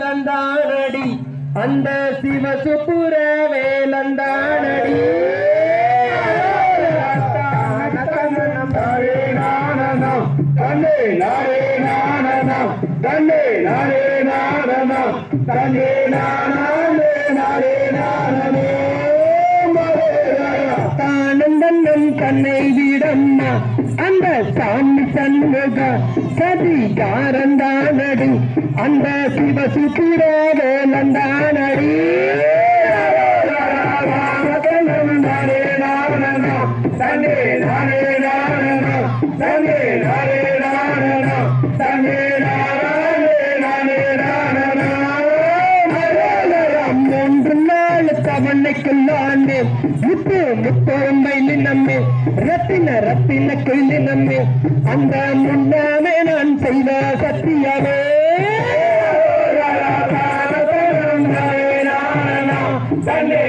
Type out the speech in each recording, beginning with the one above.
சத்தியகாரந்தானடி அந்த சிவசுப்புர வேலந்தானடி தன்னே நாரே நானனம் தன்னே நாரே நானனம் தன்னே நானே நாரே நானனே தானந்தன் தன்னை விடம்மா. அந்த சாமி சண்முக சதிகாரந்தானடி. அந்த சிவசுப்புர வேலந்தானடி நாரே நானனம் தன்னே நாரே தவணைக்குள்ளாண்டே முத்து முத்தோம்பையில் நம்மே ரத்தின ரத்தின கிழி நம்மே அந்த முன்னாமே நான் செய்த சத்தியமே. தன்னே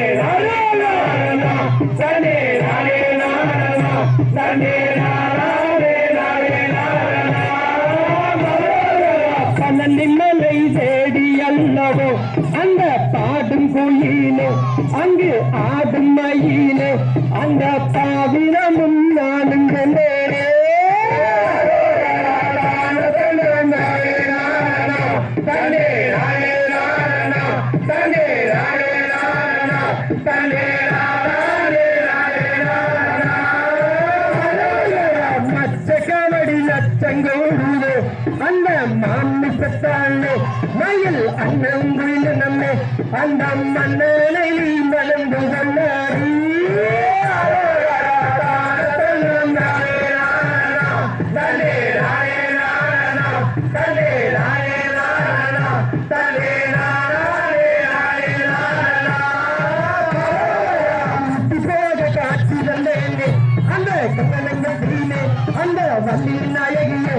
நாரே நானனம் நிம்மலை தேடி அல்லவோ அந்த பாடும் குயிலே அங்கு ஆடும் மயிலே அந்த பாவினமும் தன்னே மயில் நானனம் தன்னே நாரே நாரே போக காட்சி தந்தேங்க அந்த கண்ணனங்கீனே அந்த வள்ளியின் நாயகியே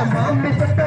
அந்த